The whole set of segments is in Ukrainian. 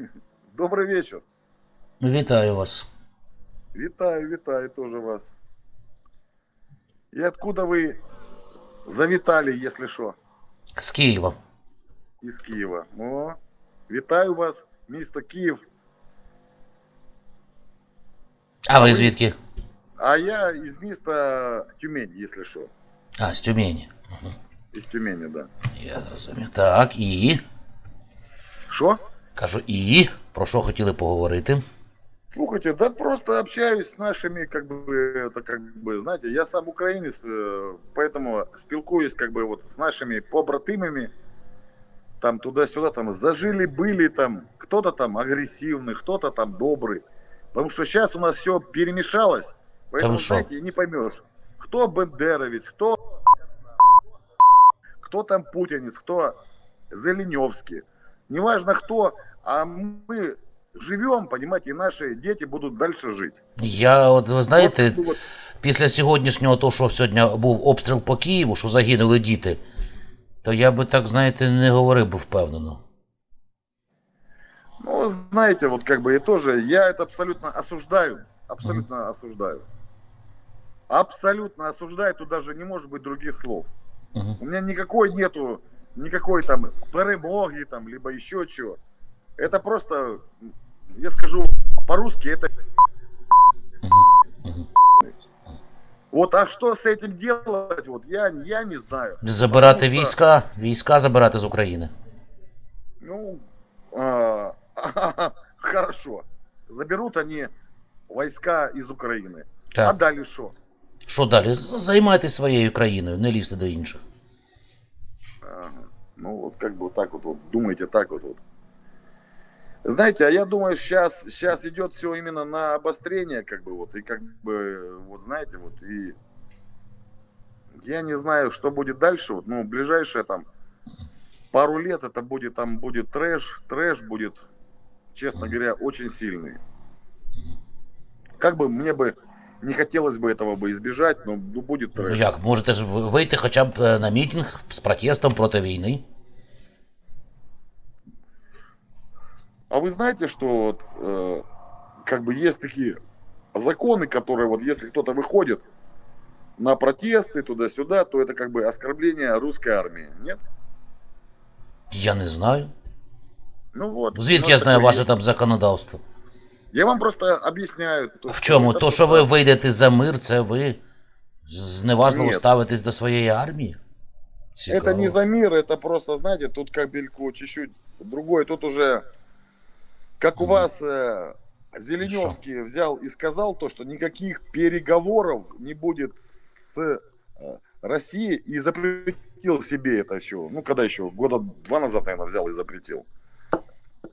Добрый вечер. Вітаю вас. Витаю, витаю тоже вас. И откуда вы завитали, если что, З Києва. из Киева? О, витаю вас, місто Киев. А ви звідки? А я из места Тюмень, если что. А, з Тюмені. Угу. Из Тюмени, да. Я зрозумів. Так, і. Что? Кажу, і. Про що хотіли поговорити? Слушайте, да просто общаюсь с нашими, как бы, это как бы, знаете, я сам украинец, э, поэтому спілкуюсь, как бы, вот с нашими побратимами, там туда-сюда, там зажили, были там, кто-то там агрессивный, кто-то там добрый, потому что сейчас у нас все перемешалось, поэтому, вы шо? знаете, не поймешь, кто бендеровец, кто, кто там путинец, кто Зеленевский, неважно кто, а мы живем, понимаете, и наши дети будут дальше жить. Я, от ви знаєте, Вот, вот, після сьогоднішнього того, що сьогодні був обстріл по Києву, що загинули діти, то я би так, знаєте, не говорив би впевнено. ну, знаете, вот как бы и тоже, я это абсолютно осуждаю, абсолютно осуждаю. Абсолютно осуждаю, тут даже не может быть других слов. Угу. У меня никакой нету, никакой там перемоги там, либо еще чего. Это просто, я скажу по-русски, это Угу. вот, а что с этим делать, вот я, я не знаю. Забирати Потому что- війська, війська забирати з України. Ну, а, хорошо. Заберут они войска из Украины. А Так. далі що? Що далі? Займайтесь своєю країною, не лізьте до інших. Ага. Ну, вот как бы вот так вот, вот думаете так вот, вот. Знаете, а я думаю, сейчас, сейчас идет все именно на обострение, как бы вот, и как бы, вот знаете, вот, и я не знаю, что будет дальше, вот, ну, ближайшие там пару лет это будет, там будет трэш, трэш будет, честно говоря, очень сильный. Как бы мне бы не хотелось бы этого бы избежать, но ну, будет Ну трэш. як, можете ж ви- вийти хоча б е, на мітинг з протестом проти війни? А вы знаете, что вот, э, как бы есть такие законы, которые вот если кто-то выходит на протесты туда-сюда, то это как бы оскорбление русской армии, нет? Я не знаю. Ну вот. у Звідки нас я знаю такое ваше есть. там законодавство? Я вам просто объясняю. то, В что чому? это То, що ви просто- вийдете за мир, це ви зневажливо Ні. ставитесь до своєї армії? Цікаво. Это не за мир, это просто, знаете, тут капельку чуть-чуть другое. Тут уже, как у Мгм. вас э, Зеленевский взял и сказал то, что никаких переговоров не будет с э, Россией и запретил себе это еще. Ну, когда еще? Года два назад, наверное, взял и запретил.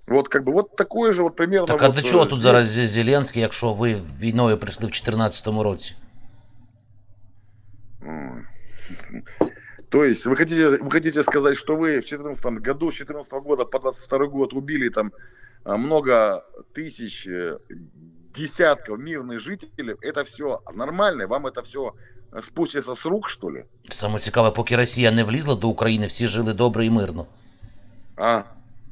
Вот как бы вот такое же вот примерно. Так а вот, до э, чого тут здесь. зараз Зі- Зеленський, якщо ви війною прийшли в 2014 році? М. То есть вы хотите, вы хотите сказать, что вы в 2014 году, с 2014 года по 22 год убили там а, много тысяч, э, десятков мирных жителей, это все нормально, вам это все спустится с рук, что ли? Саме цікаве, поки Росія не влізла до України, всі жили добре і мирно. А,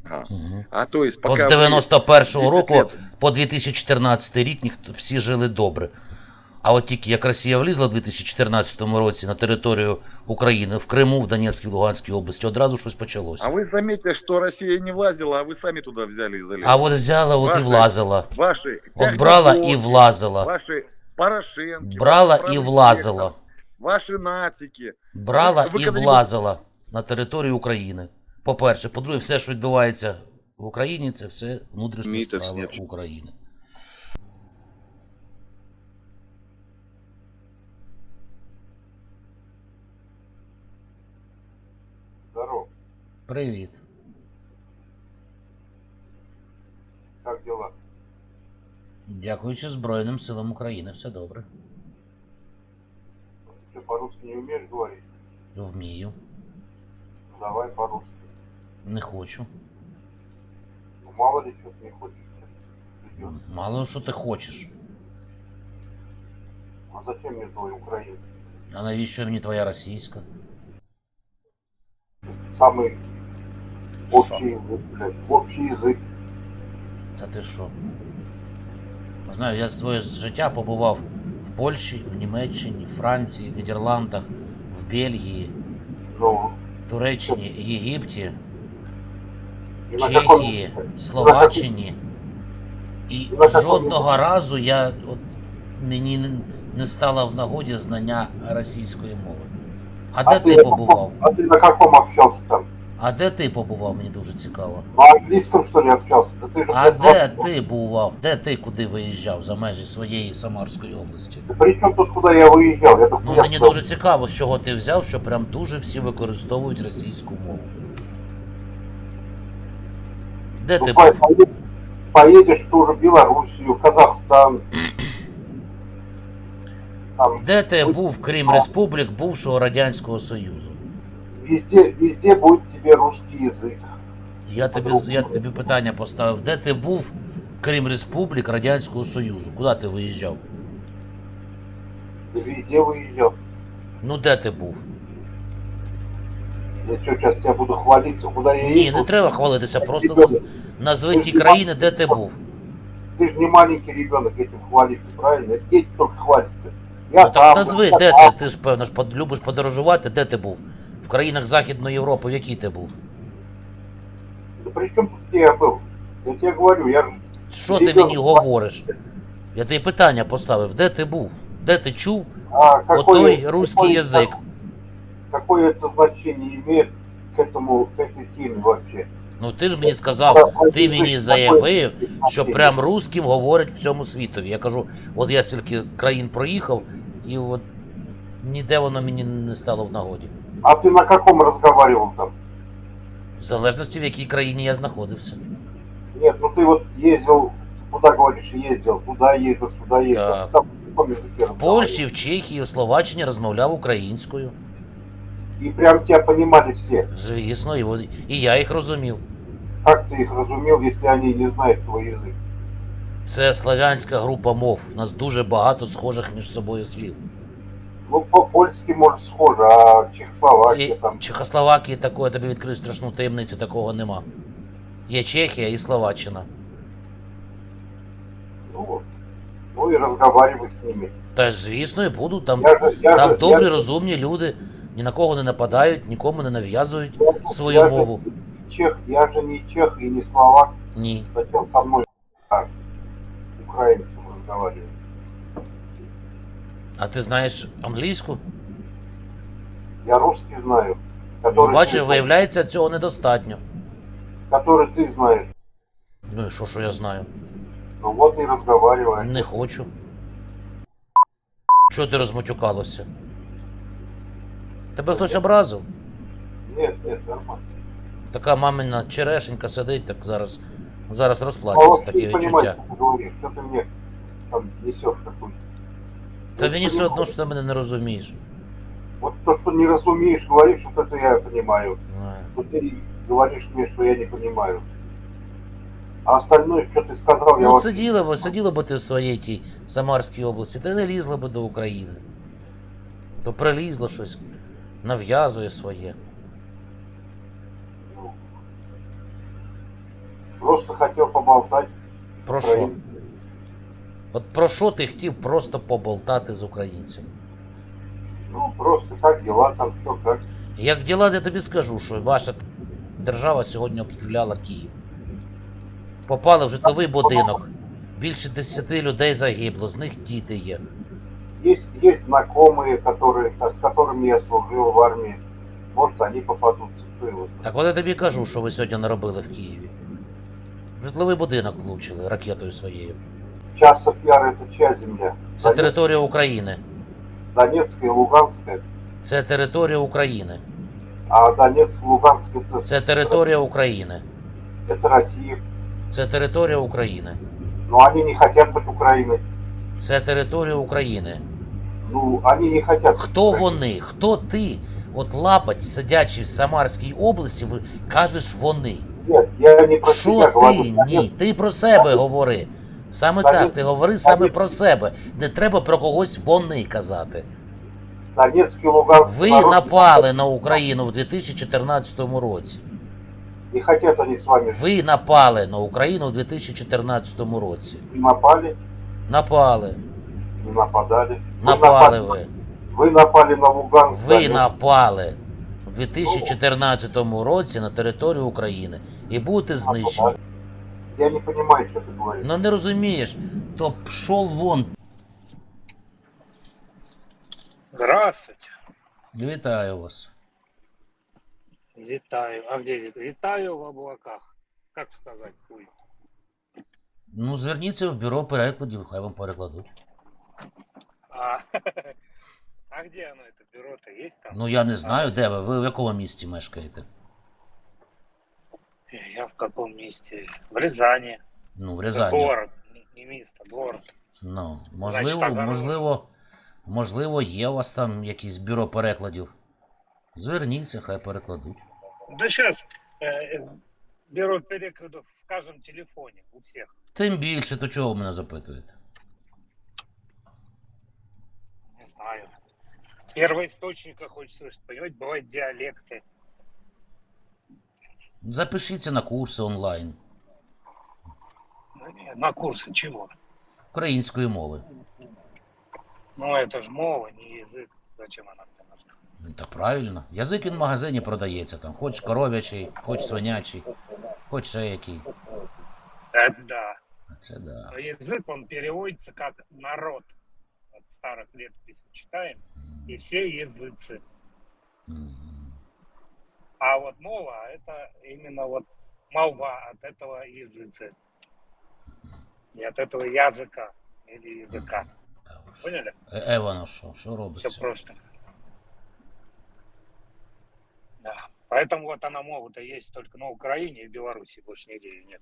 ага. Угу. а то есть От пока з вы 91-го 10 року лет- по 2014 рік ніхто всі жили добре. А от тільки як Росія влізла в 2014 році на територію України, в Криму, в Донецькій, в Луганській області, одразу щось почалося. А вы заметьте, что Россия не влазила, а вы сами туда взяли и залезли. А от взяла, от і Ваші- влазила. Ваши От брала і техноблоки, влазила. Ваши Порошенки. Брала ваши і правый влазила. сектор, Ваши нацики. Брала Ви- ви і коли-небудь- влазила на територію України. По-перше, по-друге, все, що відбувається в Україні, це все внутрішні справи. України. Здоров. Привіт. Как дела? Дякуючи Збройним силам України, все добре. Ты по-русски не умеешь говорить? Вмію. Давай по-русски. Не хочу. Ну, мало ли что ты не хочешь. Придёт. Мало що ти хочеш. А зачем мне твой украинский? А навіщо мені твоя російська? Самый общий язык, блядь, общий язык. Та ти що? Знаю, я своє життя побував в Польщі, в Німеччині, Франції, в Нідерландах, в Бельгії, Ну, Туреччині, Єгипті, и на каком... Чехії, Словаччині. І на каком жодного разу я от мені не- не стало в нагоді знання російської мови. А де А ти ты, побував? а ты на каком общался там? А де ти побував? Мені дуже цікаво. На английском, что ли, общался? Да ты же А блядь, де два- ти бував? Де ти куди виїжджав за межі своєї Самарської області? Да при чем тут, куда я выезжал? Я тут Ну я мені что? дуже цікаво, з чого ти взяв, що прям дуже всі використовують російську мову. Де Ну, ти по- був? поедешь, поедешь в ту же Белоруссию, Казахстан. Там Де ти був, крім республік бувшого Радянського Союзу? везде, везде будет тебе русский язык. Я тобі, я тобі питання поставив. Де ти був, крім республік Радянського Союзу? Куди ти виїжджав? Ты везде выезжал. Ну де ти був? Я что, сейчас тебя буду хвалиться, куда я Ні, ездил? не треба хвалитися, просто наз- назви ті країни, де ти був. Ты же не маленький ребенок этим хвалится, правильно? Это дети только хвалятся. Я Ну, так там, назви, я де там. ти? Ти ж певно ж под- любиш подорожувати, де ти був? В країнах Західної Європи, в якій ти був? Да при чем тут где я был? Я тебе говорю, я же... Що ти мені говориш? Я тобі питання поставив, де ти був? Де ти чув А какое, отой русский какое- язик? Какое это значение имеет к этому, к этой теме вообще? Ну ти ж мені сказав, ти мені заявив, що прям русським говорять всьому світові. Я кажу, от я стільки країн проїхав, і от ніде воно мені не стало в нагоді. А ты на каком разговаривал там? В залежності, в якій країні я знаходився. Нет, ну ты вот ездил, куда говоришь, ездил, туда ездил, сюда ездил. Так. Там на каком языке В Польщі, в Чехії, в Словаччині розмовляв українською. И прям тебя понимали все. Звісно, і, вони- і я їх розумів. Как ты их разумел, если они не знают твой язык? Це славянська група мов. У нас дуже багато схожих між собою слів. Ну, по-польски, может, схоже, а Чехословакия І там... Чехословакії такої, я тобі відкрию страшну таємницю, такого нема. Є Чехія і Словаччина. Ну, вот. ну и разговаривай с ними. Та ж, звісно, і буду. Там, Я же, я там же, добрі, я, розумні люди, ні на кого не нападають, нікому не нав'язують я- свою я же мову. не чех, я же не чех и не словак, Ні. зачем со мной а, украинцем разговаривать? А ти знаєш англійську? Я русский знаю, Ну, который, бачиш, ты, виявляється, цього недостатньо. который ты знаешь. Ну і що, що я знаю? Ну вот и разговаривай. Не хочу. Чого ти розмотюкалося? Тебе хтось образив? Нет, нет, нормально. Така мамина черешенька сидить, так зараз, зараз А розплачеться вообще таке не понимаю, відчуття. что ты говоришь, что ты мне там несешь какую-то. Та Я мені не все одно, понимаю. що ти мене не розумієш. Вот то, что не разумеешь, говоришь, вот это я понимаю. Знаю. Но ты говоришь мне, что я не понимаю. А остальное, что ты сказал, я Ну, вот... сиділа б, сиділа б ти в своїй тій Самарській області, ти не лізла б до України. То прилізло щось, нав'язує своє. Просто хотел поболтать. Про що? От про що ти хотів просто поболтати з українцями? Ну, просто как дела там, все как. Як діла, я тобі скажу, що ваша держава сьогодні обстріляла Київ. Попали в житловий будинок. Більше 10 людей загибло, з них діти є. Есть, есть знакомые, которые, с которыми я служил в армии. Может, они попадут в ссылку. Так от я тобі кажу, що ви сьогодні наробили в Києві. В житловий будинок влучили ракетою своєю. Часов Яр это чья земля? Це Донецк- територія України. Донецкая и Луганская. Це територія України. А Донецк и Луганск это, Це територія України. это Россия. Це територія України. Но они не хотят быть Украиной. Це територія України. Ну, они не быть Хто вони? Хто ти? От лапать, сидячи в Самарській області, ви кажеш вони. Нет, я не про Що говорю. Ні, ти про себе говори. Саме Та так, ти говори саме про себе. Не треба про когось вони казати. Донецк и Луганск. Ви народ- напали на Україну в 2014 році. И хотят они с вами Ви напали на Україну у 2014 році. не напали, Напали. не нападали. Вы Напали напали- ви. Вы напали на Луганск. Ви Донецк. напали у 2014 році на територію України і будете знищені. Нападали. Я не понимаю, что ты говоришь. Ну не розумієш, то пшов вон. Здравствуйте. Вітаю вас. Витаю. А где вит- Витаю в облаках. Как сказать будет? Ну, зверніться в бюро перекладів, хай вам перекладуть. А, а где оно, это бюро-то есть там? Ну я не знаю, де ви. Ви в якому місті мешкаєте? Я в каком месте? В Рязани. Ну, в Рязані. Город, не, не место, город. Ну, Значить, можливо, так, можливо, можливо, є у вас там якісь бюро перекладів. Зверніться, хай перекладуть. Да сейчас бюро перекладов в каждом телефоне у всех. Тим більше, то чого ви мене запитуєте? Не знаю. Первоисточника хочешь слышать, понимаете, бывают диалекты. Запишіться на курси онлайн Ну, не, На курсы чего? української мови. Ну, это же мова, не язык. Зачем она мне нужна? Ну, Та правильно. Язик він в магазині продається там. Хоч коров'ячий, хоч свинячий, хоч ще який. Это да. Це да. А Язык, он переводится как народ. От старых летописей читаем. И все языцы. Мгм. А вот мова, это именно вот молва от этого языца. И от этого языка или языка. Ж. Поняли? Е, Евано, що? Що Все просто. Да. Поэтому вот она мова-то есть только на Украине и в Беларуси, больше нигде ее нет.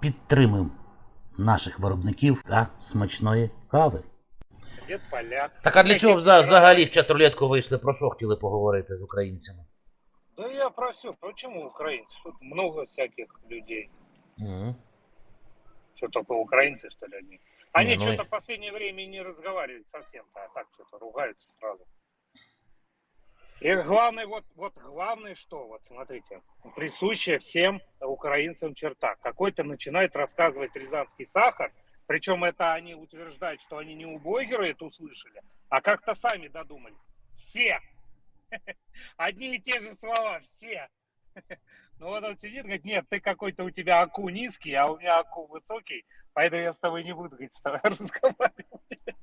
Підтримуємо наших виробників та смачної кави. Так а для чого вза- взагалі в чат-рулетку вийшли? Про що хотіли поговорити з українцями? Ну я про все. Почему украинцы? Тут много всяких людей. Мгм. Что только украинцы, что ли, они? Они Не, ну что-то в последнее время не разговаривают совсем-то, а так что-то ругаются сразу. И главное, вот, вот главное, что, вот смотрите, присущая всем украинцам черта. Какой-то начинает рассказывать рязанский сахар, причем это они утверждают, что они не у блогера это услышали, а как-то сами додумались. Все. Одни и те же слова, все. Ну вот он сидит, говорит, нет, ты какой-то у тебя аку низкий, а у меня аку высокий, поэтому я с тобой не буду говорит, разговаривать.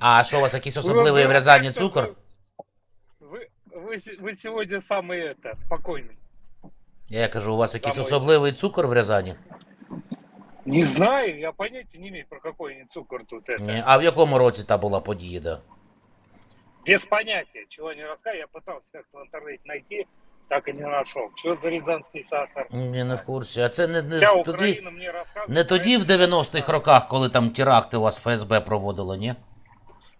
А що у вас якийсь особливий в Вы- Рязані как-то цукор? Вы, вы, се- вы сегодня самый это, спокойный. Я кажу, у вас якийсь Самий. особливий цукор в Рязані? Не знаю, я понятия не имею, про какой они цукор тут это. Ні. А в якому році та була подія? Да? Без понятия, чего не рассказываю. Я пытался как-то в интернете найти, так и не нашел. Что за рязанский сахар? Ні, не в курсі. А це не, не Вся тоді, Украина мне рассказывает. не про тоді в это. 90-х роках, коли там теракти у вас ФСБ проводило, ні?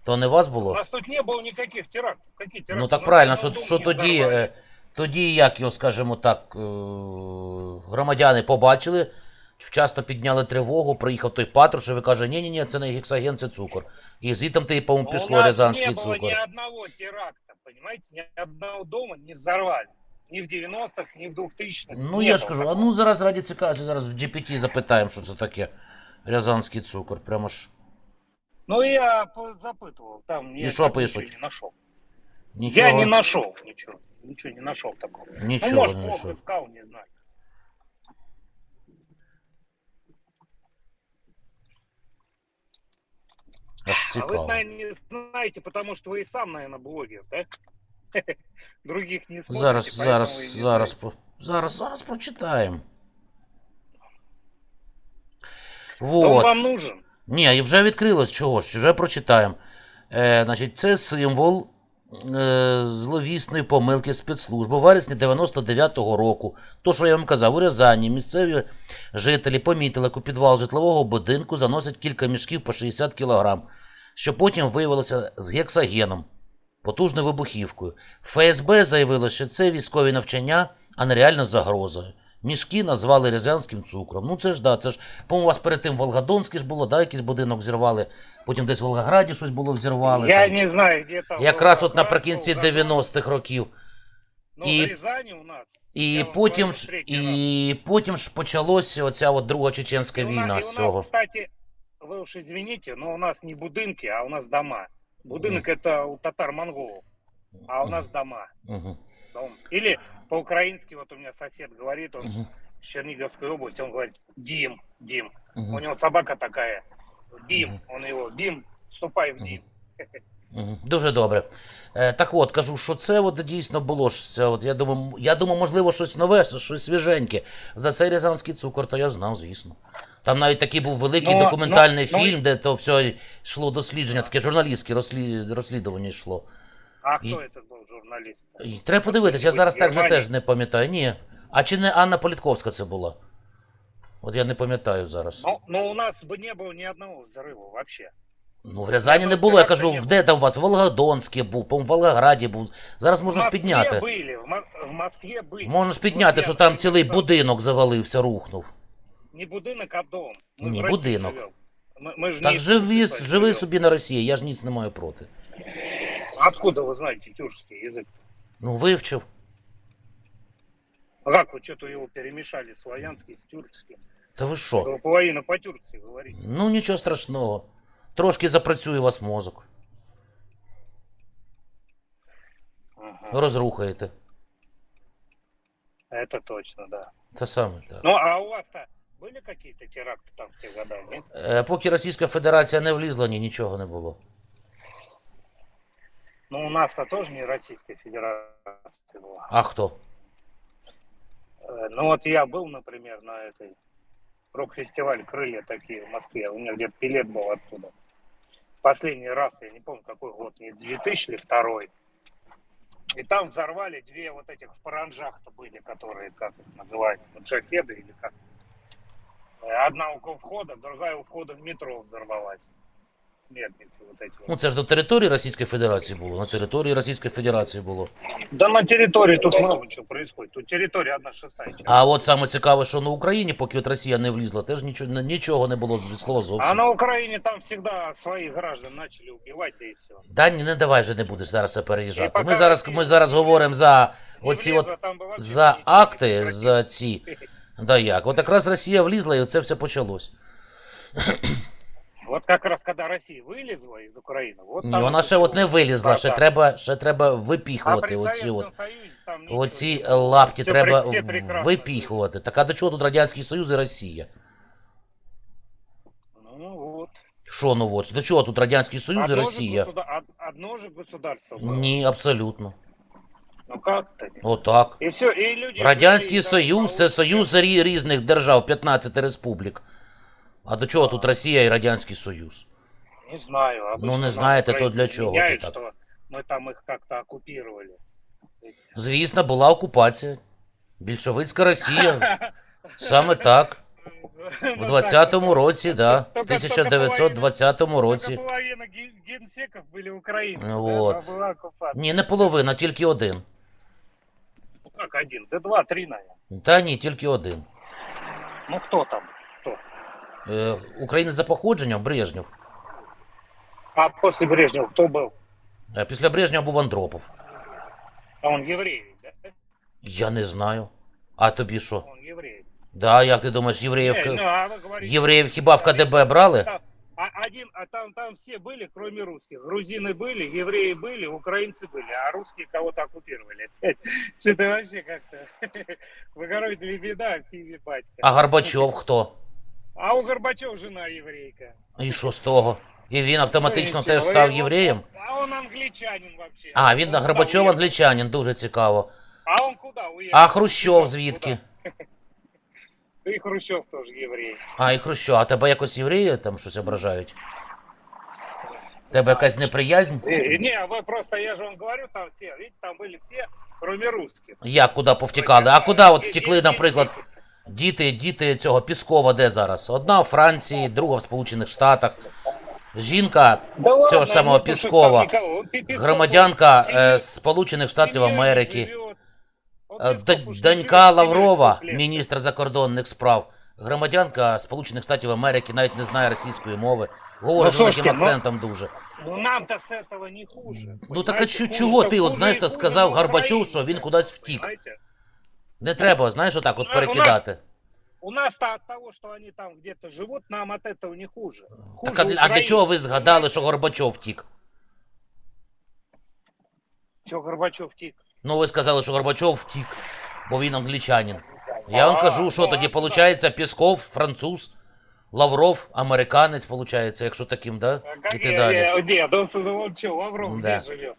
То не вас У було? нас тут не было никаких терактов. Какие теракты? Ну У так нас правильно, ни що, одного що дома не тоді, взорвали. е, тоді, як його, скажімо так, е, громадяни побачили, вчасно підняли тривогу, приїхав той Патрушев і каже, ні ні ні це не гексаген, це цукор. І звідти, ти, по-моєму, Но пішло у нас рязанський не было цукор. ни одного теракта, понимаете? Ни одного дома не взорвали. Ни в 90-х, ни в 2000-х. Ну Не я было ж кажу, а такого. ну зараз раді цікавості, зараз в GPT запитаємо, що це таке. Рязанський цукор. Прямо ж Ну, я по- запытывал, там я И шо так пишут? ничего не нашел. нічого. Я не нашел ничего. Ничего не нашел такого. Нічого ну, может, не плохо знайшов. искал, не знаю. Аж А вы, цікаво. наверное, не знаете, потому что вы и сам, наверное, блогер, да? Других не смотрите, Зараз, зараз, не зараз, по- зараз, зараз прочитаємо. Он вам нужен. Ні, і вже відкрилось чого ж, вже прочитаємо. Е, значить, це символ е, зловісної помилки спецслужб. У вересні 99-го року, то, що я вам казав, у Рязані місцеві жителі помітили, як у підвал житлового будинку заносять кілька мішків по 60 кг, що потім виявилося з гексагеном, потужною вибухівкою. ФСБ заявило, що це військові навчання, а не реальна загроза. Мішки назвали рязанським цукром. Ну це ж да, це ж, по-моєму, у вас перед тим Волгодонський ж було, да, якийсь будинок зірвали, потім десь в Волгограді щось було взірвали. Я там. не знаю, где там. Якраз от наприкінці 90-х років. Ну, і- в Рязани у нас. І Я потім ж і потім ж почалося оця от друга чеченська И у на- війна з у цього. нас, кстати, вы уж извините, но у нас не будинки, а у нас дома. Будинок это у татар-монголов, а у нас дома. Мгм, Дом. Или по-украински, вот у меня сосед говорит, он мгм, с Черниговской области, он говорит, Дим, Дим. мгм, У него собака такая, Дим, Мгм. он его, Дим, вступай в. Дим. мгм. Дуже добре. Е, так от, кажу, що це от дійсно було ж це. От, я думаю, я думаю, можливо, щось нове, щось свіженьке. За цей рязанський цукор, то я знав, звісно. Там навіть такий був великий Ну, документальний ну, ну, фільм, де то все йшло дослідження, таке журналістське розслід- розслідування йшло. А И- кто этот был журналист? І треба подивитися, я Хтось зараз з так же Германії? теж не пам'ятаю. Ні. А чи не Анна Політковська це була? От я не пам'ятаю зараз. Ну, но у нас бы не было ни одного взрыва вообще. Ну, в Рязані Ну, не це було, я як-то кажу, не де там у вас? Волгодонське був, по в Волгограді був. Зараз можна в ж Москве підняти. были, в, Мо- в Москве были. Можна ж підняти, я що там вам цілий сказав. будинок завалився, рухнув. Не будинок, а дом. Мы Не, в России будинок. живем. Мы, мы же Так не в живи, Турции живи живем. собі на Росії, я ж ніц не маю проти. Откуда вы знаете тюркский язык? Ну, вивчив. А как вы что-то его перемешали, славянский с тюркским? Та ви що? Вы половину по-тюркски говорите. Ну нічого страшного. Трошки запрацює у вас мозок. Ага. Розрухаєте. Это точно, да. Те саме так. Ну, а у вас-то были какие-то теракты там в те года, нет? Е, Поки Російська Федерація не влізла, ні, нічого не було. Ну, у нас-то тоже не Российская Федерация была. А хто? Э, Ну, вот я был, например, на этой рок-фестиваль «Крылья» такие в Москве. У меня где-то билет был оттуда. Последний раз, я не помню, какой год, не 2000 или второй. И там взорвали две вот этих в паранжах-то были, которые, как их называют, джахеды или как. Э, Одна около входа, другая у входа в метро взорвалась. Смертницы вот эти Ну вот. це ж до території Російської Федерації було. На території Російської Федерації було. Да на территории тут много чего происходит. Тут территория одна шестая. часть. А от саме цікаве, що на Україні, поки от Росія не влізла, теж нічого, нічого не було від слова А зовсім. на Украине там всегда своих граждан начали убивать, да и все. Да ні, не давай вже не будеш зараз це переїжджати. І поки Ми зараз, Росія- ми зараз говоримо за оці от за акти, за ці. Да як? От якраз Росія влізла і оце все почалось. Вот как раз когда Россия вылезла из Украины, вот Ні, там вона ще от не началось. вилізла, Так, ще так. треба, ще треба А випіхувати при оці Советском от. Союзе там ничего Оці не было. лапки Все треба пре- все прекрасно випіхувати. Так а до чого тут Радянський Союз і Росія? было. Ну вот. Що ну от? До чого тут Радянський Союз і Одно же Росія? государ- од- Одно же государство было. Ні, абсолютно. Ну как-то. не. Отак. И все, и люди... Радянський жили, там, Союз це по союз рі- різних держав, 15 республік. А до чого тут Росія і Радянський Союз? Не знаю. обычно Ну, не нам знаете, то украинцы для чего меняют, ты так? что мы там их как-то оккупировали. Звісно, була окупація. Більшовицька Росія. Саме так. Ну, В 20-му році, да. В Только- только 1920 році. Только половина ген- генсеков были украинцы. Ну да, вот. а была оккупация. Ні, не половина, тільки один. Ну один? Да два, три, наверное. Та ні, тільки один. Ну кто там? Кто? Е, Українець за походженням Брежнєв. А после Брежнева кто был? А після Брежнєва був Андропов. А он еврей, да? Я не знаю. А тобі що? Он еврей. Да, як ти думаєш, євреїв, Не, ну, а вы говорите, євреїв хіба в КДБ брали? там, а, один, а там, там все были, кроме русских. Грузины были, евреи были, украинцы были, а русские кого-то оккупировали. Что-то вообще как-то в огороде беда, в Киеве батька. А Горбачов хто? А у Горбачева жена еврейка. І що з того? І він автоматично Ну, теж ничего, став и он- євреєм? А он англичанин вообще. А, він Он Горбачов куда уехал? англічанин, дуже цікаво. А он куда уехал? А Хрущов звідки? Куда? И Хрущев тоже еврей. А, і Хрущов, а тебе якось євреї там щось ображають? Тебе якась неприязнь? Э, Не, вы просто, я же вам говорю, там все, видите, там были все, кроме русских. Як куди повтікали? А куди от втекли, наприклад, діти, діти цього Піскова де зараз? Одна в Франції, друга в Сполучених Штатах. Жінка, Да ладно, Цього ж самого нету, что Піскова. там никого. Он Пи- Песков, громадянка он семьей- е, Сполучених Штатів семьей Америки. Донька живет, семьей Лаврова, сколько лет. міністр закордонних справ, громадянка Сполучених Штатів Америки, навіть не знає російської мови. Говорить Ну, з великим слушайте, ну, акцентом дуже. Ну нам-то с этого не хуже. Ну так а понимаете? чо- Хуже, чого то ти, от хуже знаєш, и то хуже сказав на Горбачов, Украине, що він кудись втік. понимаете? Не треба, знаєш, отак от Ну, у нас- перекидати. У нас-то от того, что они там где-то живут, нам от этого не хуже. Хуже Так а, для- а для Украине. чого ви згадали, що Горбачов втік? Чё Горбачев тик? Ну, ви сказали, що Горбачов втік, бо він англічанин. Я вам кажу, що тоді виходить Пісков, француз, Лавров, американець, виходить, якщо таким, да? І ти далі. что, Лавров Да. где живет?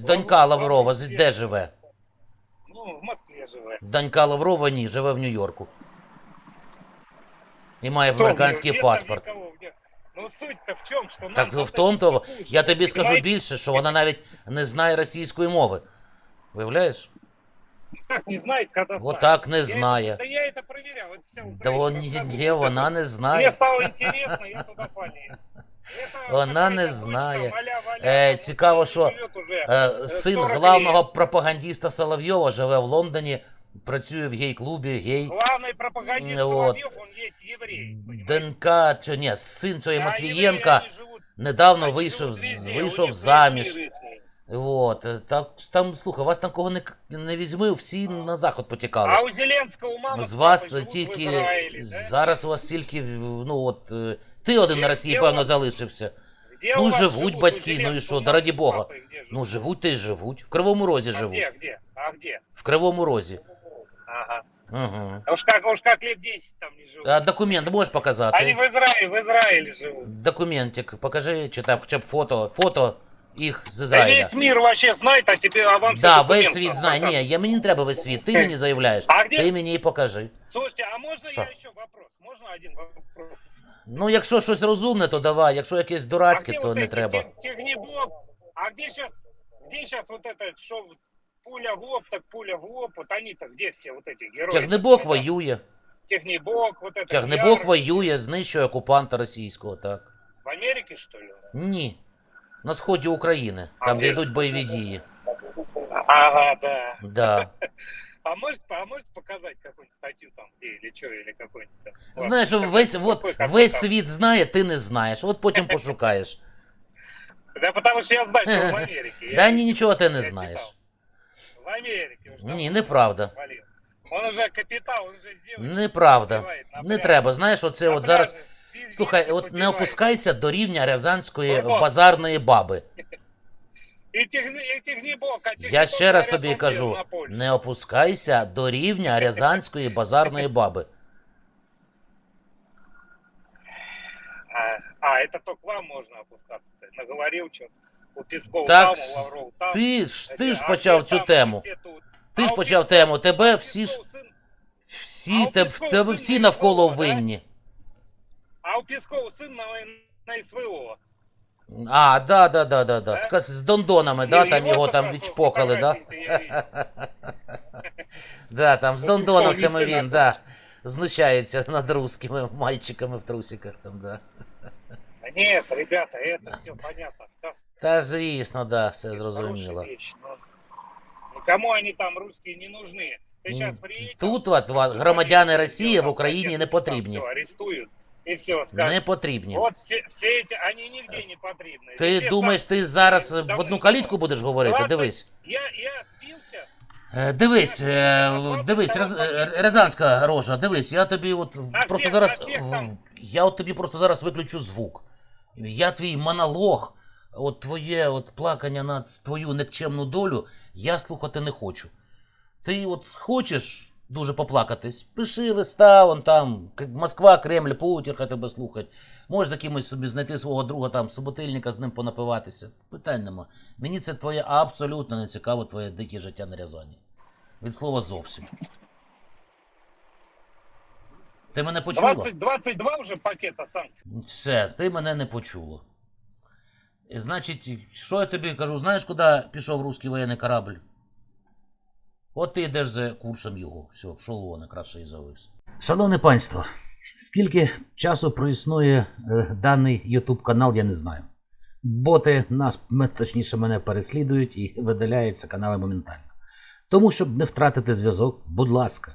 Донька Лаврова де живе? Ну, в Москве живет. Донька Лаврова ні, живе в Нью-Йорку. І має американський паспорт. никого, где? Ну суть-то в чем, что нам Так от в тому то этого не хуже, я тобі скажу понимаете? більше, що вона навіть не знає російської мови. Виявляєш? Как не знает, когда знает? Отак не Я- знає. Да я это проверял, это вся Да Украина вон рассказывает. ні, вона не Мне знає. стало интересно, я туда полез. Это Вона не какая-то дочь знає. там, аля-валя, Е, там, цікаво, вот, що живет уже. Е, Син 40 главного пропагандиста Соловйова живе в Лондоні, працює в гей-клубі, гей. Главный пропагандист. Соловьев, он есть еврей. ДНК, чи ні, син А Матвієнка евреи, они живут- недавно вийшов, з- везде, у вийшов них заміж. весь. От, е, так, там, слухай, вас там кого не, к- не візьми, всі на заход А потікали. у Зеленского мама З вас в тільки, да? зараз у вас тільки, ну от, е, ти один Де- на Росії, де певно, у- залишився. Где Ну, у вас живут у батьки, ну Зеленского что, да мама с бога. Ну, живуть та й живуть. В Кривому Розі а живуть. где, где? А где? В Кривому Розі. Ага. Угу. А уж как, уж как лет 10 там не живут. А документ можеш показати? Они в Израиле, в Израиле живут. Документик, покажи, чи там хоча б фото, фото їх з Да Ізраїля. весь мир вообще знает, а тебе, а вам Да, все весь документы світ знає. показывают. Ні, я мені не треба весь світ. Ти мені заявляєш. А где? Ти мені і покажи. Слушайте, а можно Что? я еще вопрос? Можно один вопрос? Ну, якщо щось розумне, то давай. Якщо якесь а дурацьке, где то вот не эти треба. тех- технибок? А где сейчас, где сейчас вот это, что пуля в лоб, так пуля в лоб, вот они-то где все вот эти герои? Тягнебок воює. Технибок, вот это. Тягнебок Яр. воює, знищує окупанта російського, так. В Америке, что ли? Ні. На сході України, А там, де де ж? йдуть бойові дії. Ага, да. Да. А можете, а можете показать какую-нибудь статью там, где или что, или какой-нибудь там? Ладно, Знаєш, какой- весь, какой- от, какой весь там? світ знає, ти не знаєш. От потім пошукаєш. Да потому что я знаю, что в Америке. Я Да ні, нічого ти не я знаєш. читал. В Америке. уж Ні, неправда. свалил. Он уже капитал, он уже сделал. Неправда. Не треба. Знаєш, оце от зараз. Слухай, от не опускайся до рівня рязанської базарної баби. І тягни, і тягнібок, а Я ще раз тобі кажу: не опускайся до рівня рязанської базарної баби. А, а, это только вам можно опускаться. Ты наговорил что У Пескова Так, там, у с- Лавров там. Ти ж ти ж А почав все цю там, тему. всі тут. Ти А ж у почав Пескова- тему. а Тебе у всі ж Пескова сын- всі а у те- Пескова тебе сын всі на навколо СВО, да? винні. А у Пескова сын на, на СВО. А, да, да, да, да, да. Да? З, з дондонами, да, Ну, там его його как там раз відчпокали, да? фотографии-то я видел. Да, там з Ну, дондоновцями Песков він, не да. сильно Знущається над русскими мальчиками в трусиках там, да. Да Нет, ребята, это все понятно. Сказка. Та звісно, да, все хорошая зрозуміло. вещь, но Никому они там русские не нужны. Ты М, сейчас приедешь. Тут от, от, громадяни Росії в Україні не потрібні. Все, арестуют. И все, скажут. Не потрібні. Вот все, все эти, они нигде не потрібні. Ти Везде думаєш, сам- ти зараз в Давно одну не калітку було. будеш говорити? 20 Дивись. Я, я спился. Е, Дивись, е, дивись, Рез- е, Рязанська рожа, дивись, я тобі от просто всіх- зараз. на всіх в- там. Я от тобі просто зараз виключу звук. Я твій монолог, от твоє от плакання на твою никчемну долю, я слухати не хочу. Ти от хочеш дуже поплакатись, пиши листа, вон там, Москва, Кремль, Путін, тебе слухать. Можеш за кимось собі знайти свого друга там, суботильника, з ним понапиватися. Питань нема. Мені це твоє абсолютно не цікаво, твоє дике життя на Рязані. Від слова зовсім. Ти мене почула? 20, 22 уже пакета санкций. Все, ти мене не почула. Значить, що я тобі кажу, знаєш, куди пішов русський воєнний корабль? От ти йдеш за курсом його. Все, пішов вон, краще і завис. Шановне панство, скільки часу проіснує е, даний YouTube канал, я не знаю. Боти нас, точніше, мене переслідують і видаляються канали моментально. Тому, щоб не втратити зв'язок, будь ласка,